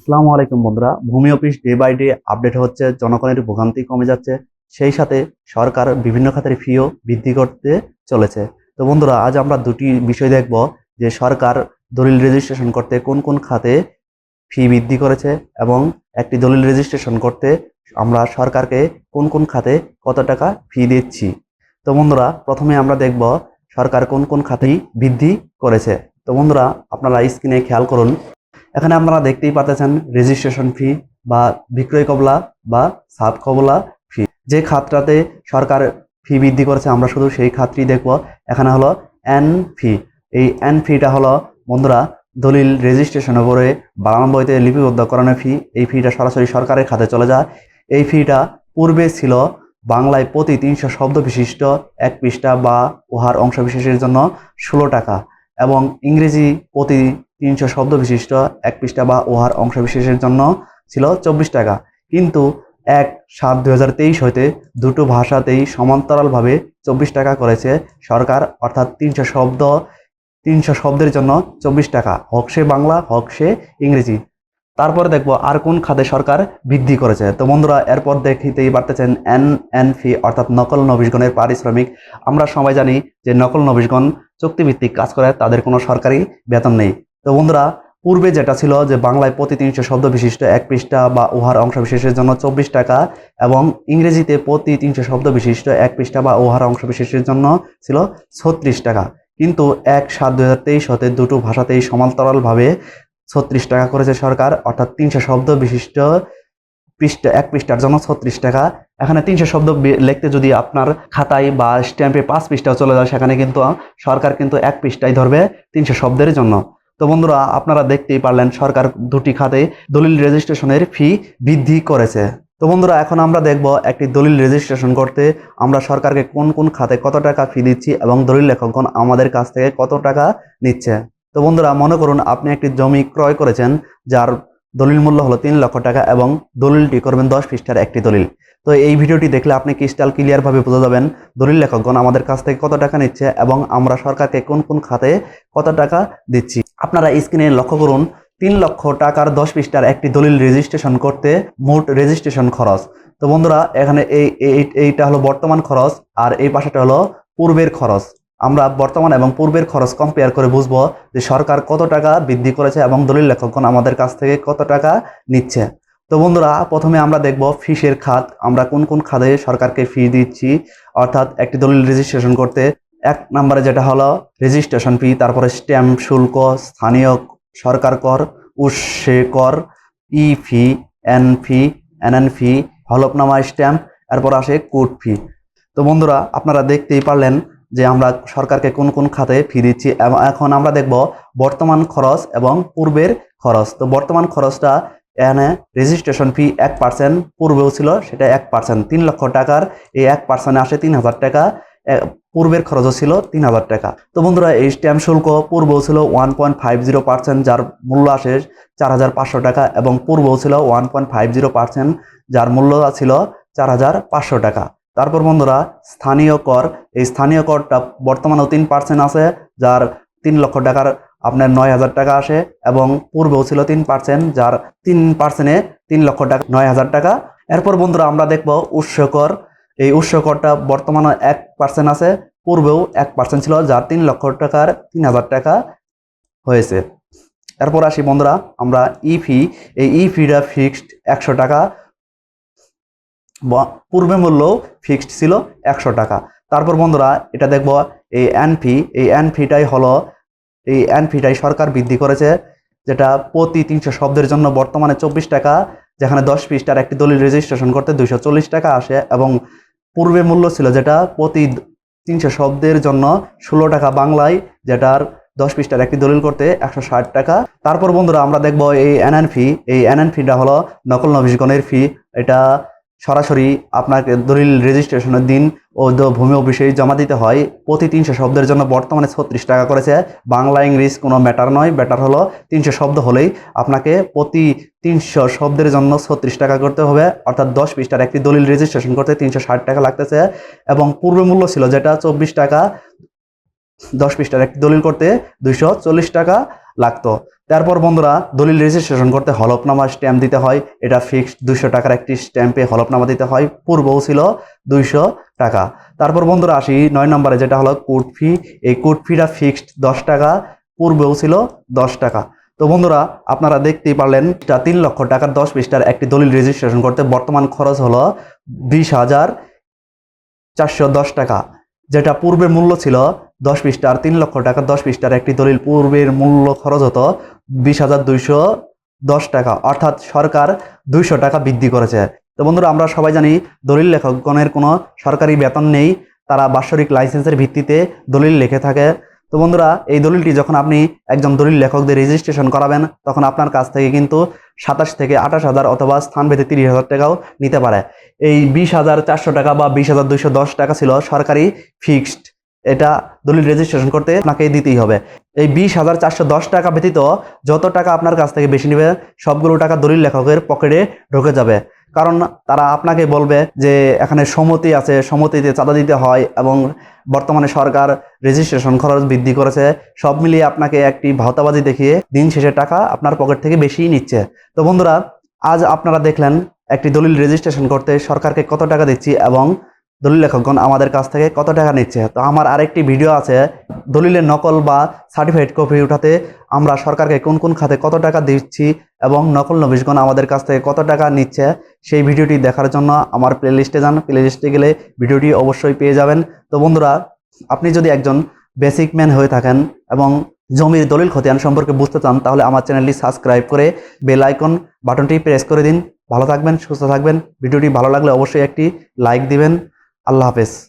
আসসালামু আলাইকুম বন্ধুরা। ভূমি office day by day update হচ্ছে, জনগণের ভোগান্তি কমে যাচ্ছে, সেই সাথে সরকার বিভিন্ন খাতের ফিও বৃদ্ধি করতে চলেছে। তো বন্ধুরা, আজ আমরা দুটি বিষয় দেখব, যে সরকার দলিল রেজিস্ট্রেশন করতে কোন কোন খাতে ফি বৃদ্ধি করেছে এবং একটি দলিল রেজিস্ট্রেশন করতে আমরা সরকারকে কোন কোন খাতে কত টাকা ফি দিচ্ছি। তো বন্ধুরা, প্রথমে আমরা দেখব সরকার কোন কোন খাতেই বৃদ্ধি করেছে। তো বন্ধুরা, আপনারা স্ক্রিনে খেয়াল করুন এখানে আপনারা দেখতেই পাচ্ছেন রেজিস্ট্রেশন ফি বা বিক্রয় কবলা বা সাব কবলা ফি যে খাতটাতে সরকার ফি বৃদ্ধি করেছে, আমরা শুধু সেই খাতটি দেখব। এখানে হলো এন ফি এই এন ফিটা হলো, বন্ধুরা, দলিল রেজিস্ট্রেশন উপরে বানান বইতে লিপিবদ্ধ লিপিবদ্ধকরণের ফি এই ফিটা সরাসরি সরকারের খাতে চলে যায়। এই ফিটা পূর্বে ছিল বাংলায় প্রতি তিনশো শব্দ বিশিষ্ট এক পৃষ্ঠা বা উহার অংশবিশেষের জন্য ষোলো টাকা। এবং ইংরেজি প্রতি তিনশো শব্দ বিশিষ্ট এক পৃষ্ঠা বা ওহার অংশ বিশেষের জন্য ছিল চব্বিশ টাকা। কিন্তু এক সাত দু হাজার তেইশ হইতে দুটো ভাষাতেই সমান্তরালভাবে চব্বিশ টাকা করেছে সরকার, অর্থাৎ তিনশো শব্দ, তিনশো শব্দের জন্য চব্বিশ টাকা। হক সে বাংলা, হক সে ইংরেজি। তারপরে দেখব আর কোন খাতে সরকার বৃদ্ধি করেছে। তো বন্ধুরা, এরপর দেখিতেই পারতেছেন এন এন ফি, অর্থাৎ নকল নবিশগণের পারিশ্রমিক। আমরা সবাই জানি যে নকল নবিশগণ চুক্তিভিত্তিক কাজ করে, তাদের কোনো সরকারি বেতন নেই। তো বন্ধুরা, পূর্বে যেটা ছিল যে বাংলায় প্রতি তিনশো শব্দ বিশিষ্ট এক পৃষ্ঠা বা উহার অংশ বিশেষের জন্য চব্বিশ টাকা এবং ইংরেজিতে প্রতি তিনশো শব্দ বিশিষ্ট এক পৃষ্ঠা বা উহার অংশ বিশেষের জন্য ছিল ছত্রিশ টাকা। কিন্তু এক সাত দু হাজার তেইশ হতে দুটো ভাষাতেই সমান্তরালভাবে ছত্রিশ টাকা করেছে সরকার, অর্থাৎ তিনশো শব্দ বিশিষ্ট পৃষ্ঠা, এক পৃষ্ঠার জন্য ছত্রিশ টাকা। এখানে তিনশো শব্দ লিখতে যদি আপনার খাতায় বা স্ট্যাম্পে পাঁচ পৃষ্ঠা চলে যায়, সেখানে কিন্তু সরকার কিন্তু এক পৃষ্ঠায় ধরবে তিনশো শব্দের জন্য। তো বন্ধুরা, আপনারা দেখতেই পারলেন, সরকার দুটি খাতে দলিল রেজিস্ট্রেশনের ফি বৃদ্ধি করেছে। তো বন্ধুরা, এখন আমরা দেখব একটি দলিল রেজিস্ট্রেশন করতে আমরা সরকারকে কোন কোন খাতে কত টাকা ফি দিচ্ছি এবং দলিল লেখকগণ আমাদের কাছ থেকে কত টাকা নিচ্ছে। তো বন্ধুরা, মনে করুন, আপনি একটি জমি ক্রয় করেছেন, যার দলিল মূল্য হলো তিন লক্ষ টাকা এবং দলিলটি করবেন দশ পৃষ্ঠার একটি দলিল। তো এই ভিডিওটি দেখলে আপনি ক্রিস্টাল ক্লিয়ারভাবে বুঝে যাবেন দলিল লেখকগণ আমাদের কাছ থেকে কত টাকা নিচ্ছে এবং আমরা সরকারকে কোন কোন খাতে কত টাকা দিচ্ছি। আপনারা স্ক্রিনে লক্ষ্য করুন, তিন লক্ষ টাকার দশ পৃষ্ঠার একটি দলিল রেজিস্ট্রেশন করতে মোট রেজিস্ট্রেশন খরচ। তো বন্ধুরা, এখানে এই, এই- এইটা হলো বর্তমান খরচ আর এই পাশেটা হলো পূর্বের খরচ। আমরা বর্তমান এবং পূর্বের খরচ কম্পেয়ার করে বুঝব যে সরকার কত টাকা বৃদ্ধি করেছে এবং দলিল লেখকগণ আমাদের কাছ থেকে কত টাকা নিচ্ছে। তো বন্ধুরা, প্রথমে আমরা দেখব ফিসের খাত। আমরা কোন কোন খাতে সরকারকে ফি দিচ্ছি, অর্থাৎ একটি দলিল রেজিস্ট্রেশন করতে। এক নম্বরে যেটা হলো রেজিস্ট্রেশন ফি তারপরে স্ট্যাম্প শুল্ক, স্থানীয় সরকার কর, উৎসে কর, ই ফি এন ফি এন ফি হলফনামা স্ট্যাম্প এরপর আসে কোর্ট ফি তো বন্ধুরা, আপনারা দেখতেই পারলেন যে আমরা সরকারকে কোন কোন খাতে ফি দিচ্ছি এবং এখন আমরা দেখব বর্তমান খরচ এবং পূর্বের খরচ। তো বর্তমান খরচটা এখানে রেজিস্ট্রেশন ফি এক পার্সেন্ট পূর্বেও ছিল, সেটা এক পার্সেন্ট তিন লক্ষ টাকার এই এক পার্সেন্টে আসে তিন হাজার টাকা। পূর্বের খরচও ছিল তিন হাজার টাকা। তো বন্ধুরা, এই স্ট্যাম্প শুল্ক পূর্বেও ছিল one point five zero percent যার মূল্য আসে চার হাজার পাঁচশো টাকা এবং পূর্বেও ছিল one point five zero percent যার মূল্য ছিল চার হাজার পাঁচশো টাকা। তারপর বন্ধুরা, স্থানীয় কর, এই স্থানীয় করটা বর্তমানেও তিন পার্সেন্ট আছে, যার তিন লক্ষ টাকার আপনার নয় হাজার টাকা আসে এবং পূর্বেও ছিল তিন পার্সেন্ট যার তিন পার্সেন্টে তিন লক্ষ টাকা, নয় হাজার টাকা। এরপর বন্ধুরা, আমরা দেখব উৎস কর। এই উৎস করটা বর্তমানে এক পার্সেন্ট আছে, পূর্বেও এক পার্সেন্ট ছিল, যার তিন লক্ষ টাকার তিন হাজার টাকা হয়েছে। এরপর আসি বন্ধুরা, আমরা ই ফি এই ই ফিটা ফিক্সড একশো টাকা পূর্বে মূল্য ফিক্সড ছিল একশো টাকা। তারপর বন্ধুরা, এটা দেখব, এই এন ফি এই এন ফিটাই হলো, এই এন ফিটাই সরকার বৃদ্ধি করেছে, যেটা প্রতি তিনশো শব্দের জন্য বর্তমানে চব্বিশ টাকা, যেখানে দশ পৃষ্ঠার একটি দলিল রেজিস্ট্রেশন করতে দুইশো চল্লিশ টাকা আসে, এবং পূর্বে মূল্য ছিল যেটা প্রতি তিনশো শব্দের জন্য ষোলো টাকা বাংলায়, যেটার দশ পৃষ্ঠার একটি দলিল করতে একশো ষাট টাকা। তারপর বন্ধুরা, আমরা দেখব এই এনএন ফি এই এনএন ফিটা হলো নকল নভিশগণের ফি এটা সরাসরি আপনাকে দলিল রেজিস্ট্রেশনের দিন ও ভূমি অফিসে জমা দিতে হয়। প্রতি তিনশো শব্দের জন্য বর্তমানে ছত্রিশ টাকা করেছে। বাংলা ইংলিশ কোনো ম্যাটার নয়। ব্যাটার হলো তিনশো শব্দ হলেই আপনাকে প্রতি তিনশো শব্দের জন্য ছত্রিশ টাকা করতে হবে। অর্থাৎ দশ পৃষ্ঠার একটি দলিল রেজিস্ট্রেশন করতে তিনশো ষাট টাকা লাগতেছে। এবং পূর্ব মূল্য ছিল যেটা চব্বিশ টাকা, দশ পৃষ্ঠার একটি দলিল করতে দুইশো চল্লিশ টাকা। লাগতো। তারপর বন্ধুরা, দলিল রেজিস্ট্রেশন করতে হলফনামা স্ট্যাম্প দিতে হয়। এটা ফিক্সড দুইশো টাকার একটি স্ট্যাম্পে হলফনামা দিতে হয়। পূর্বও ছিল দুইশো টাকা। তারপর বন্ধুরা আসি নয় নম্বরে, যেটা হলো কোর্ট ফি এই কোর্ট ফিটা ফিক্সড দশ টাকা, পূর্বেও ছিল দশ টাকা। তো বন্ধুরা, আপনারা দেখতেই পারলেন তিন লক্ষ টাকার দশ পৃষ্ঠার একটি দলিল রেজিস্ট্রেশন করতে বর্তমান খরচ হলো বিশ হাজার চারশো দশ টাকা, যেটা পূর্বের মূল্য ছিল দশ পৃষ্ঠার তিন লক্ষ টাকা, দশ পৃষ্ঠার একটি দলিল। পূর্বের মূল্য খরচ হতো বিশ হাজার দুইশো দশ টাকা, অর্থাৎ সরকার দুইশো টাকা বৃদ্ধি করেছে। তো বন্ধুরা, আমরা সবাই জানি দলিল লেখকগণের কোনো সরকারি বেতন নেই, তারা বাৎসরিক লাইসেন্সের ভিত্তিতে দলিল লিখে থাকে। তো বন্ধুরা, এই দলিলটি যখন আপনি একজন দলিল লেখকদের রেজিস্ট্রেশন করাবেন, তখন আপনার কাছ থেকে কিন্তু সাতাশ থেকে আঠাশ হাজার অথবা স্থানভেদে তিরিশ হাজার টাকাও নিতে পারে। এই বিশ হাজার চারশো টাকা বা বিশ হাজার দুইশো দশ টাকা ছিল সরকারি ফিক্সড এটা দলিল রেজিস্ট্রেশন করতে আপনাকে দিতেই হবে। এই বিশ হাজার চারশো দশ টাকা ব্যতীত যত টাকা আপনার কাছ থেকে বেশি নেবে, সবগুলো টাকা দলিল লেখকের পকেটে ঢুকে যাবে। কারণ তারা আপনাকে বলবে যে, এখানে সমতি আছে, সম্মতিতে চাঁদা দিতে হয় এবং বর্তমানে সরকার রেজিস্ট্রেশন খরচ বৃদ্ধি করেছে। সব মিলিয়ে আপনাকে একটি ভাওতাবাজি দেখিয়ে দিন শেষে টাকা আপনার পকেট থেকে বেশি নিচ্ছে। তো বন্ধুরা, আজ আপনারা দেখলেন একটি দলিল রেজিস্ট্রেশন করতে সরকারকে কত টাকা দিচ্ছি এবং দলিল লেখকগণ আমাদের কাছ থেকে কত টাকা নিচ্ছে? তো আমার আরেকটি ভিডিও আছে, দলিলের নকল বা সার্টিফাইড কপি উঠাতে আমরা সরকারকে কোন কোন খাতে কত টাকা দিচ্ছি এবং নকল নবিশগণ আমাদের কাছ থেকে কত টাকা নিচ্ছে, সেই ভিডিওটি দেখার জন্য আমার প্লেলিস্টে যান। প্লেলিস্টে গেলে ভিডিওটি অবশ্যই পেয়ে যাবেন। তো বন্ধুরা, আপনি যদি একজন বেসিক ম্যান হয়ে থাকেন এবং জমির দলিল খতিয়ান সম্পর্কে বুঝতে চান, তাহলে আমার চ্যানেলটি সাবস্ক্রাইব করে বেল আইকন বাটনটি প্রেস করে দিন। ভালো থাকবেন, সুস্থ থাকবেন। ভিডিওটি ভালো লাগলে অবশ্যই একটি লাইক দিবেন। আল্লাহ হাফেজ।